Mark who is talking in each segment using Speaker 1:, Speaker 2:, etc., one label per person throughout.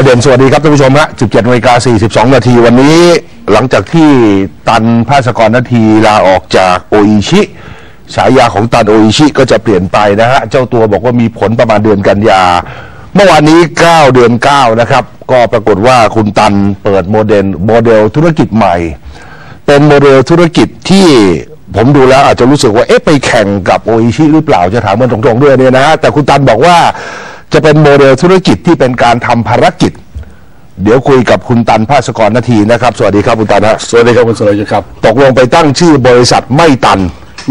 Speaker 1: าวเด่นสวัสดีครับท่านผู้ชมฮะ 17นาฬิกา42 นาทีวันนี้ หลังจากที่ตันภาสกรนาทีลาออกจากโออิชิฉายาของตันโออิชิก็จะเปลี่ยนไปนะฮะ เจ้าตัวบอกว่ามีผลประมาณเดือนกันยา เมื่อวานนี้ 9 เดือน 9 นะครับ ก็ปรากฏว่าคุณตันเปิดโมเดลโมเดลธุรกิจใหม่ เป็นโมเดลธุรกิจที่ผมดูแล้วอาจจะรู้สึกว่าเอ๊ะไปแข่งกับโออิชิหรือเปล่าจะถามมันตรงๆด้วยเนี่ยนะฮะแต่คุณตันบอกว่า จะเป็นโมเดลธุรกิจที่เป็นการทำภารกิจ เดี๋ยวคุยกับคุณตันภาสกรนาทีนะครับ สวัสดีครับคุณตันฮะ
Speaker 2: สวัสดีครับคุณสุรยุทธ์ครับ
Speaker 1: ตกลงไปตั้งชื่อบริษัทไม่ตัน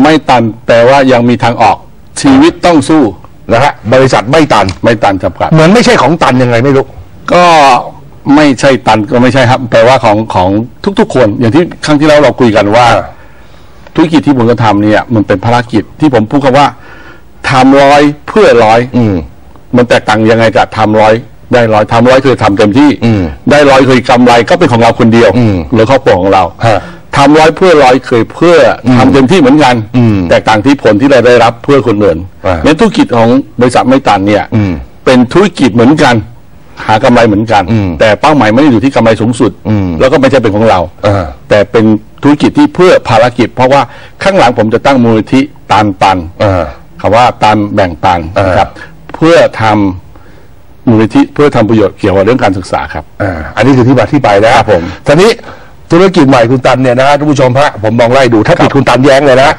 Speaker 2: ไม่ตันแต่ว่ายังมีทางออก ชีวิตต้องสู้
Speaker 1: นะฮะบริษัทไม่ตัน
Speaker 2: ไม่ตันจำกัด
Speaker 1: เหมือนไม่ใช่ของตันยังไงไม่รู้
Speaker 2: ก็ไม่ใช่ตันก็ไม่ใช่ครับ แปลว่าของของทุกๆ คน อย่างที่ครั้งที่แล้วเราคุยกันว่า
Speaker 1: อ่า
Speaker 2: ธุรกิจที่ผมจะทำเนี่ย มันเป็นภารกิจที่ผมพูดคำว่าทำร้อยเพื่อร้อย
Speaker 1: อืม
Speaker 2: มันแตกต่างยังไงกับทำร้อยได้ร้อยทำร้อยคือทำเต็มที่
Speaker 1: อืม
Speaker 2: ได้ร้อยคือกำไรก็เป็นของเราคนเดียว
Speaker 1: อืม
Speaker 2: หรือครอบครัวของเรา
Speaker 1: ฮะ
Speaker 2: ทำร้อยเพื่อร้อยเคยเพื่ออทำเต็มที่เหมือนกัน
Speaker 1: อืม
Speaker 2: แตกต่างที่ผลที่เราได้รับเพื่อคนอื่น
Speaker 1: อ่า
Speaker 2: งั้นธุรกิจของบริษัทไม่ตันเนี่ย
Speaker 1: อืม
Speaker 2: เป็นธุรกิจเหมือนกัน หากำไรเหมือนกัน
Speaker 1: อืม
Speaker 2: แต่เป้าหมายไม่ได้อยู่ที่กำไรสูงสุด
Speaker 1: อืม
Speaker 2: แล้วก็ไม่ใช่เป็นของเรา
Speaker 1: อ่า
Speaker 2: แต่เป็นธุรกิจที่เพื่อภารกิจ เพราะว่าข้างหลังผมจะตั้งมูลนิธิตันตัน
Speaker 1: อ่า
Speaker 2: คำว่าตันแบ่งปัน
Speaker 1: อ่าน
Speaker 2: นะครับ เพื่อทำมูลนิธิเพื่อทำประโยชน์เกี่ยวกับเรื่องการศึกษาครับ
Speaker 1: อ่าอันนี้คือที่มาที่ไปนะครับ
Speaker 2: ผม
Speaker 1: ทีนี้ธุรกิจใหม่คุณตันเนี่ยนะฮะท่านผู้ชมฮะผมลองไล่ดูถ้าผิดคุณตันแย้งเลยนะ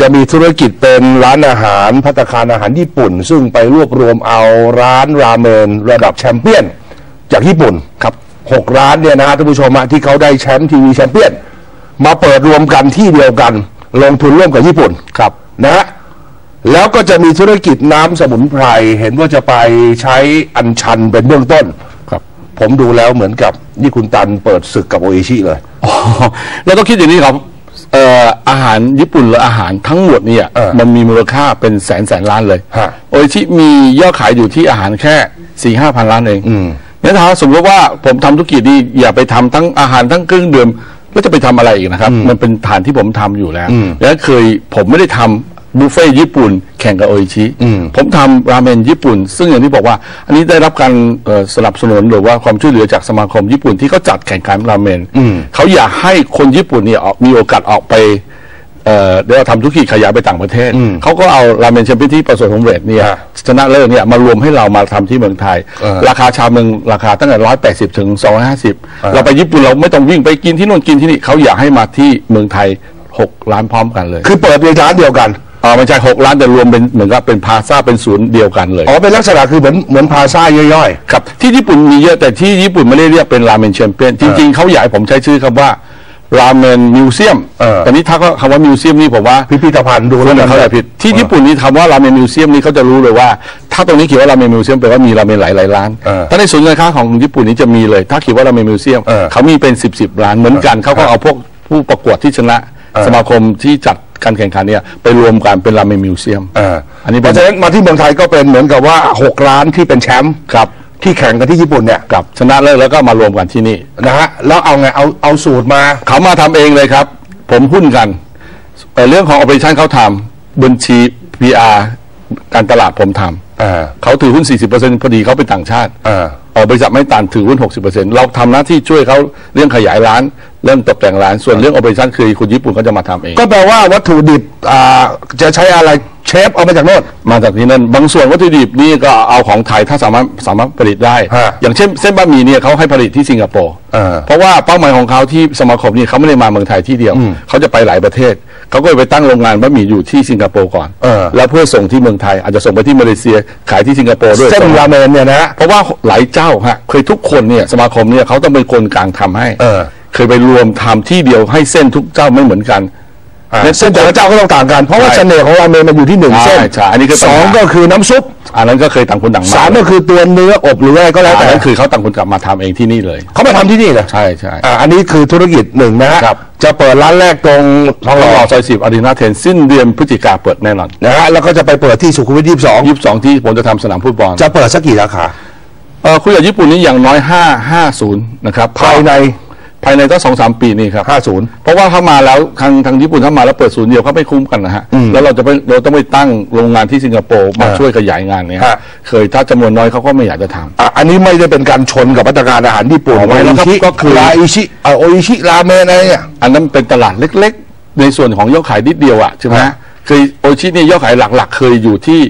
Speaker 1: จะมีธุรกิจเป็นร้านอาหารพัตตาคารอาหารญี่ปุ่น ซึ่งไปรวบรวมเอาร้านราเมนระดับแชมเปี้ยน จากญี่ปุ่นครับหกร้านเนี่ยนะฮะท่านผู้ชมฮะที่เขาได้แชมป์ทีวีแชมเปี้ยน มาเปิดรวมกันที่เดียวกัน ลงทุนร่วมกับญี่ปุ่นครับนะฮะ แล้วก็จะมีธุรกิจน้ำสมุนไพร เห็นว่าจะไปใช้อัญชันเป็นเบื้องต้น
Speaker 2: ครับ
Speaker 1: ผมดูแล้วเหมือนกับนี่คุณตันเปิดศึกกับโออิชิเลย
Speaker 2: อ๋อเราต้องคิดอย่างนี้ครับเอ่ออาหารญี่ปุ่นหรืออาหารทั้งหมดเนี่ย
Speaker 1: เออ
Speaker 2: มันมีมูลค่าเป็นแสนแสนล้านเลย
Speaker 1: ฮะ
Speaker 2: โออิชิมียอดขายอยู่ที่อาหารแค่สี่ห้าพันล้านเอง
Speaker 1: อืม
Speaker 2: งั้นถ้าสมมติว่าผมทำธุรกิจนี่อย่าไปทำทั้งอาหารทั้งเครื่องดื่มแล้วจะไปทำอะไรอีกนะครับ มันเป็นฐานที่ผมทำอยู่แล้ว
Speaker 1: อืม
Speaker 2: แล้วเคยผมไม่ได้ทำ บุฟเฟ่ต์ญี่ปุ่นแข่งกับโออิชิ
Speaker 1: อืม
Speaker 2: ผมทำราเมนญี่ปุ่น ซึ่งอย่างที่บอกว่า อันนี้ได้รับการเอ่อสนับสนุนหรือว่าความช่วยเหลือจากสมาคมญี่ปุ่นที่เขาจัดแข่งขันราเมน
Speaker 1: อืม
Speaker 2: เขาอยากให้คนญี่ปุ่นเนี่ยออกมีโอกาสออกไปเอ่อเดี๋ยวทำธุรกิจขยายไปต่างประเทศ
Speaker 1: อืม
Speaker 2: เขาก็เอาราเมนแชมเปี้ยนที่ประสบความสำเร็จเนี่ย
Speaker 1: ฮะ
Speaker 2: ชนะเลิศเนี่ยมารวมให้เรามาทำที่เมืองไทย
Speaker 1: เออ
Speaker 2: ราคาชามหนึ่งราคาตั้งแต่ร้อยแปดสิบถึงสองร้อยห้าสิบ
Speaker 1: ออ
Speaker 2: เราไปญี่ปุ่นเราไม่ต้องวิ่งไปกินที่นู่นกินที่นี่เขาอยากให้มาที่เมืองไทยหกร้านพร้อมกันเลย
Speaker 1: คือเปิดในร้านเดียวกัน
Speaker 2: อ๋อไม่ใช่หกร้านแต่รวมเป็นเหมือนกับเป็นพาซาเป็นศูนย์เดียวกันเลย
Speaker 1: อ๋อเป็นลักษณะคือเหมือนเหมือนพาซ่าย่อย
Speaker 2: ครับที่ญี่ปุ่นมีเยอะแต่ที่ญี่ปุ่นไม่ได้เรียกเป็นราเมนแชมเปี้ยนจริง ๆเขาอยากให้ผมใช้ชื่อคำว่าราเมนมิวเซียม
Speaker 1: เออ
Speaker 2: แต่นี้ถ้าเขาคำว่ามิวเซียมนี่ผมว่า
Speaker 1: ๆพิพิธภัณฑ์ดู
Speaker 2: ค
Speaker 1: แล้ว
Speaker 2: น
Speaker 1: มั
Speaker 2: อื่นเข้าใจผิดที่ญี่ปุ่นนี่คำว่าราเมนมิวเซียมนี่เขาจะรู้เลยว่า ถ้าตรงนี้เขียนว่าราเมนมิวเซียมแปลว่ามีราเมนหลายหลายๆร้าน
Speaker 1: เออ
Speaker 2: ถ้าในศูนย์การค้าของญี่ปุ่นนี่จะมีเลย ถ้าเขียนว่าราเมนมิวเซียม
Speaker 1: เออ
Speaker 2: เขามีเป็นสิบสิบร้านเหมือนกันเขาก็เอาพวกผู้ประกวดที่ชนะ
Speaker 1: เออ
Speaker 2: สมาคมที่จัด การแข่งขันเนี่ยไปรวมกันเป็นราเมนมิวเซียม
Speaker 1: อ่า
Speaker 2: อันนี้
Speaker 1: เพ
Speaker 2: เป็น
Speaker 1: ราะฉะนั้นมาที่เมืองไทยก็เป็นเหมือนกับว่าหกร้านที่เป็นแชมป์
Speaker 2: ครับ
Speaker 1: ที่แข่งกันที่ญี่ปุ่นเนี่ย
Speaker 2: กับชนะเลิศแล้วก็มารวมกันที่นี่
Speaker 1: นะฮะแล้วเอาไงเอาเอาสูตรมา
Speaker 2: เขามาทำเองเลยครับ ผมหุ้นกันแต่เรื่องของ operation เขาทำบัญชี PR การตลาดผมทำ
Speaker 1: อ่า
Speaker 2: เขาถือหุ้น 40%พอดีเขาเป็นต่างชาติ
Speaker 1: อ่า
Speaker 2: เอ่อ บริษัทไม่ตันถือหุ้น 60%เราทำหน้าที่ช่วยเขาเรื่องขยายร้าน เรื่องตกแต่งร้าน ส่วนเรื่อง operation คือคนญี่ปุ่นเขาจะมาทำเอง
Speaker 1: ก็แปลว่าวัตถุดิบอ่าจะใช้อะไรเชฟเอามาจากโน่น
Speaker 2: มาจากที่นั่นบางส่วนวัตถุดิบนี่ก็เอาของไทยถ้าสามารถสามารถผลิตได้
Speaker 1: ฮะ
Speaker 2: อย่างเช่นเส้นบะหมี่เนี่ยเขาให้ผลิตที่สิงคโปร์
Speaker 1: อ่า
Speaker 2: เพราะว่าเป้าหมายของเขาที่สมาคมนี่เขาไม่ได้มาเมืองไทยที่เดียวเขาจะไปหลายประเทศ เขาก็เลยไปตั้งโรงงานบะหมี่อยู่ที่สิงคโปร์ก่อน
Speaker 1: เออ
Speaker 2: แล้วเพื่อส่งที่เมืองไทยอาจจะส่งไปที่มาเลเซียขายที่สิงคโปร์ด้วย
Speaker 1: เส้นราเมนเนี่ยนะฮะ
Speaker 2: เพราะว่าหลายเจ้าฮะเคยทุกคนเนี่ยสมาคมเนี่ยเขาต้องเป็นคนกลางทำให้
Speaker 1: เออ
Speaker 2: เคยไปรวมทำที่เดียวให้เส้นทุกเจ้าไม่เหมือนกัน
Speaker 1: อ่า
Speaker 2: เนี่ย
Speaker 1: เส้นแต่ละเจ้าก็ต้องต่างกัน เพราะว่า
Speaker 2: ใช่
Speaker 1: เสน่ห์ของราเมนมันอยู่ที่หนึ่ง
Speaker 2: ใช่
Speaker 1: เส้น
Speaker 2: ใช่อันนี้คือปั
Speaker 1: ส
Speaker 2: ญหา
Speaker 1: องก็คือน้ำซุป
Speaker 2: อันนั้นก็เคยต่างคนต่างมา
Speaker 1: สามก็คือตัวเนื้ออบหรืออะไรก็แล้ว
Speaker 2: อัน
Speaker 1: แต่
Speaker 2: นั้นคือเขาต่างคนกลับมาทำเองที่นี่เลย
Speaker 1: เขามาทำที่นี่เหรอ
Speaker 2: ใช่ใช่
Speaker 1: อ่าอันนี้คือธุรกิจหนึ่งนะฮะ
Speaker 2: ครับ
Speaker 1: จะเปิดร้านแรกตรงท
Speaker 2: ต้
Speaker 1: อ
Speaker 2: องง
Speaker 1: ห
Speaker 2: ร
Speaker 1: ล่
Speaker 2: อ
Speaker 1: อ
Speaker 2: ซอยสิบอารีนาเทนสิ้นเดือนพฤศจิกาเปิดแน่นอน
Speaker 1: นะฮะแล้วก็จะไปเปิดที่สุขุมวิทยี่สิบสอง
Speaker 2: ยี่สิบสองที่ผมจะทำสนามฟุตบอล
Speaker 1: จะเปิดสักกี่สาขา
Speaker 2: เออคุยกับญี่ปุ่นนี่อย่างน้อยห้าห้าศูนย์นะครับ
Speaker 1: ภายใน
Speaker 2: ภายในต้องสองสามปีนี่ครับ
Speaker 1: ห้าศูนย์
Speaker 2: เพราะว่าถ้ามาแล้วทางทางญี่ปุ่นถ้ามาแล้วเปิดศูนย์เดียวเขาไม่คุ้มกันนะฮะแล้วเราจะไปเราต้องไปตั้งโรงงานที่สิงคโปร์มา
Speaker 1: อ่า
Speaker 2: ช่วยขยายงานเนี่ย
Speaker 1: ฮะ
Speaker 2: เคยถ้าจำนวนน้อยเขาก็ไม่อยากจะทำ
Speaker 1: อะอันนี้ไม่ได้เป็นการชนกับมาตรการอาหารญี่ปุ่น
Speaker 2: อ๋อไม่แล้วครับ
Speaker 1: โอิชิ
Speaker 2: ก็คือ
Speaker 1: ราอิชิเอ่อโออิชิราเมนอะไรเนี่ย
Speaker 2: อันนั้นเป็นตลาดเล็ก ๆ ในส่วนของยอดขายนิดเดียวอะใช่ไหม
Speaker 1: ฮะ
Speaker 2: เคยโอชิเนี่ยยอดขายหลัก ๆ เคยอยู่ที่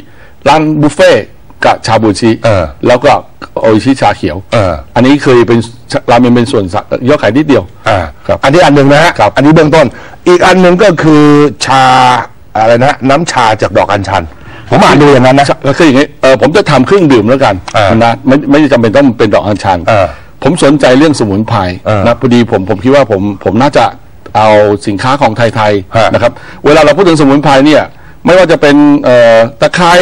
Speaker 2: ร้านบุฟเฟ่ต์ กับชาบูชิ
Speaker 1: เออ
Speaker 2: แล้วก็โออิชิชาเขียว
Speaker 1: เออ
Speaker 2: อันนี้เคยเป็นราเมนเป็นส่วนสักยอดขายนิดเดียว
Speaker 1: อ่า
Speaker 2: ครับ
Speaker 1: อันนี้อันหนึ่งนะฮะ
Speaker 2: ครับ
Speaker 1: อันนี้เบื้องต้น อีกอันหนึ่งก็คือชาอะไรนะ น้ำชาจากดอกอัญชันผมอ่านดูอย่างนั้นนะ
Speaker 2: แล้วคืออย่างนี้เออผมจะทำเครื่องดื่มแล้วกัน
Speaker 1: เออ
Speaker 2: นะไม่ไม่จำเป็นต้องเป็นดอกอัญชัน
Speaker 1: เออ
Speaker 2: ผมสนใจเรื่องสมุนไพร
Speaker 1: เออ
Speaker 2: นะพอดีผมผมคิดว่าผมผมน่าจะเอาสินค้าของไทย
Speaker 1: ฮะ
Speaker 2: ๆนะครับ เวลาเราพูดถึงสมุนไพรเนี่ย ไม่ว่าจะเป็นเอ่อตะไคร้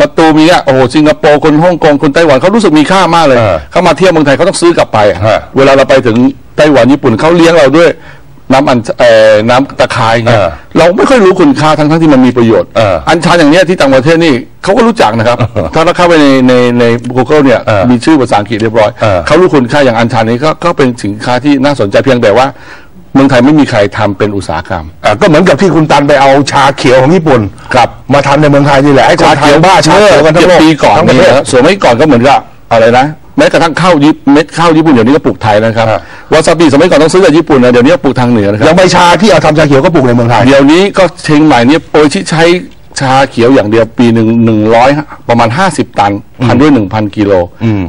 Speaker 2: มะตูมอย่างเงี้ยโอ้โหสิงคโปร์คนฮ่องกงคนไต้หวันเขารู้สึกมีค่ามากเลย
Speaker 1: เออ
Speaker 2: เขามาเที่ยวเมืองไทยเขาต้องซื้อกลับไปอะ
Speaker 1: ฮะ
Speaker 2: เวลาเราไปถึงไต้หวันญี่ปุ่นเขาเลี้ยงเราด้วยน้ำอัญเอ่อน้ำตะไคร้เงี้ย
Speaker 1: เออ
Speaker 2: เราไม่ค่อยรู้คุณค่าทั้งทั้งที่มันมีประโยชน์
Speaker 1: เออ
Speaker 2: อัญชันอย่างเนี้ยที่ต่างประเทศนี่เขาก็รู้จักนะครับ ถ้าเราเข้าไปในในใน Google เนี่ย
Speaker 1: เออ
Speaker 2: มีชื่อภาษาอังกฤษเรียบร้อย
Speaker 1: เออ
Speaker 2: เขารู้คุณค่าอย่างอัญชันนี้ก็ก็เป็นสินค้าที่น่าสนใจเพียงแต่ว่า เมืองไทยไม่มีใครทำเป็นอุตสาหกรรม
Speaker 1: อะก็เหมือนกับที่คุณตันไปเอาชาเขียวของญี่ปุ่น
Speaker 2: ครับ
Speaker 1: มาทำในเมืองไทยนี่แหละให้คนไทยบ้าชาเขียวกันทั้งโลก
Speaker 2: ปีก่อน
Speaker 1: ทั้งประ
Speaker 2: นี่
Speaker 1: เทศ
Speaker 2: นะส่วนไม่ก่อนก็เหมือนกับอะไรนะแม้กระทั่งข้าวญี่เม็ดข้าวญี่ปุ่นเดี๋ยวนี้ก็ปลูกไทยนะครับ
Speaker 1: ครับ
Speaker 2: วาซาบิสมัยก่อนต้องซื้อจากญี่ปุ่นนะเดี๋ยวนี้ปลูกทางเหนือนะค
Speaker 1: อ
Speaker 2: รับ
Speaker 1: ย่างใบชาที่เอาทำชาเขียวก็ปลูกในเมืองไทย
Speaker 2: เดี๋ยวนี้ก็เชียงใหม่เนี่ยโปรยที่ใช้ชาเขียวอย่างเดียวปีหนึ่งหนึ่งร้อยประมาณห้าสิบตันพันด้วยหนึ่งพันกิโล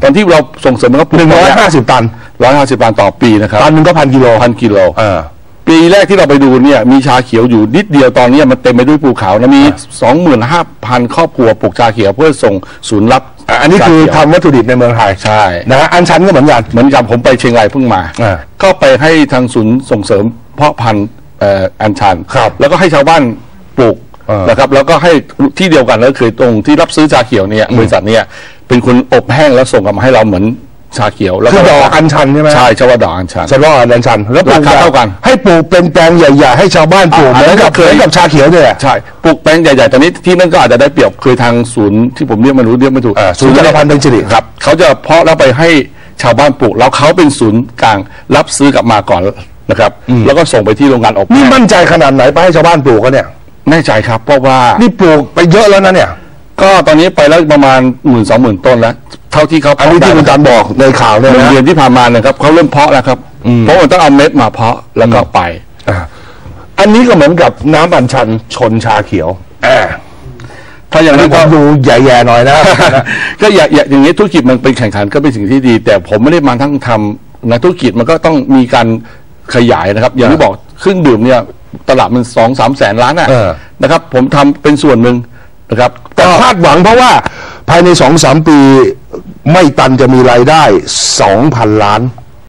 Speaker 2: ตอนที่เราส่งเสริมมันก็ปลูก
Speaker 1: หนึ่งร้อยห้าสิบตัน
Speaker 2: ร้อยห้าสิบตันต่อปีนะครับ
Speaker 1: ตันหนึ่งก็พันกิโล
Speaker 2: พันกิโล
Speaker 1: เออ
Speaker 2: ปีแรกที่เราไปดูเนี่ยมีชาเขียวอยู่นิดเดียวตอนนี้มันเต็มไปด้วยภูเขานะมีสองหมื่นห้าพันครอบครัวปลูกชาเขียวเพื่อส่งศูนย์รับ
Speaker 1: อะอันนี้คือ
Speaker 2: ชาเขียว
Speaker 1: ทำวัตถุดิบในเมืองไทย
Speaker 2: ใช่
Speaker 1: นะฮะอันชันก็เหมือนกัน
Speaker 2: เหมือนกับผมไปเชียงรายเพิ่งมา
Speaker 1: อ่า
Speaker 2: ก็ไปให้ทางศูนย์ส่งเสริมเพาะพันธุ์เอ่ออัญชัน
Speaker 1: ครับ
Speaker 2: แล้วก็ให้ชาวบ้านปลูก
Speaker 1: เออ
Speaker 2: นะครับแล้วก็ให้ที่เดียวกันแล้วคือตรงที่รับซื้อชาเขียวเนี่ยบริษัทเนี่ยเป็นคนอบแห้งแล้วส่งกลับมาให้เราเหมือน ชาเขียวแล้ว
Speaker 1: คือดอกอัญชันใช่ไหม
Speaker 2: ใช่ชาวาดอกอัญชัน
Speaker 1: ฉันว่าอัญชันแล้วปลูก
Speaker 2: ราคาเท่ากัน
Speaker 1: ให้ปลูกเป็นแปลงใหญ่ๆให้ชาวบ้านปลูก
Speaker 2: อ่า
Speaker 1: เหมือนกับ
Speaker 2: อันนั้นก็เคย
Speaker 1: เหมือนกับชาเขียวเนี่ยแหละ
Speaker 2: ใช่ปลูกแปลงใหญ่ๆตอนนี้ที่นั่นก็อาจจะได้เปรียบคือทางศูนย์ที่ผมเรียกไมันรู้เรียกไม่ถูก
Speaker 1: อ่าศูนย์จักรพันธ์เป็นสิริ
Speaker 2: ครับเขาจะเพาะแล้วไปให้ชาวบ้านปลูก แล้วเขาเป็นศูนย์กลางรับซื้อกลับมาก่อนนะครับ แล้วก็ส่งไปที่โรงงานอบ
Speaker 1: นี่
Speaker 2: แห้ง
Speaker 1: มั่นใจขนาดไหนไปให้ชาวบ้านปลูกกันเนี่ย
Speaker 2: แน่ใจครับ เพราะว่า
Speaker 1: นี่ปลูกไปเยอะแล้วนะเนี่ย
Speaker 2: ก็ตอนนี้ไปแล้วประมาณหมื่นสองหมื่นต้นแล้ว เท่าที่เขา
Speaker 1: อันนี้ที่คุณ
Speaker 2: เพาะ
Speaker 1: จันบอกในข่าวเนี่ย
Speaker 2: ได้โรง
Speaker 1: นะ
Speaker 2: เรียนที่ผ่านมานะครับเขาเริ่มเพาะแล้วครับเพราะมันต้องเอาเม็ดมาเพาะแล้วก็ไป
Speaker 1: อ่าอันนี้ก็เหมือนกับน้ำอัญชันชนชาเขียวอ่า
Speaker 2: ถ้าอย่าง
Speaker 1: อัน
Speaker 2: นั้
Speaker 1: นี้
Speaker 2: น
Speaker 1: ผ
Speaker 2: ก็
Speaker 1: มดูแย่ๆหน่อยนะ
Speaker 2: ก็อย่าอย่าอย่างนี้ธุรกิจมันเป็นแข่งขันก็เป็นสิ่งที่ดี แต่ผมไม่ได้มาทั้งทำนักธุรกิจมันก็ต้องมีการขยายนะครับ อย่างที่บอกเครื่องดื่มเนี่ยตลาดมันสองสามแสนล้านอะ
Speaker 1: เออ
Speaker 2: นะครับ ผมทำเป็นส่วนหนึ่ง นะครับ
Speaker 1: แต่
Speaker 2: ก็
Speaker 1: คาดหวังเพราะว่าภายในสองสามปีไม่ตันจะมีรายได้สองพันล้าน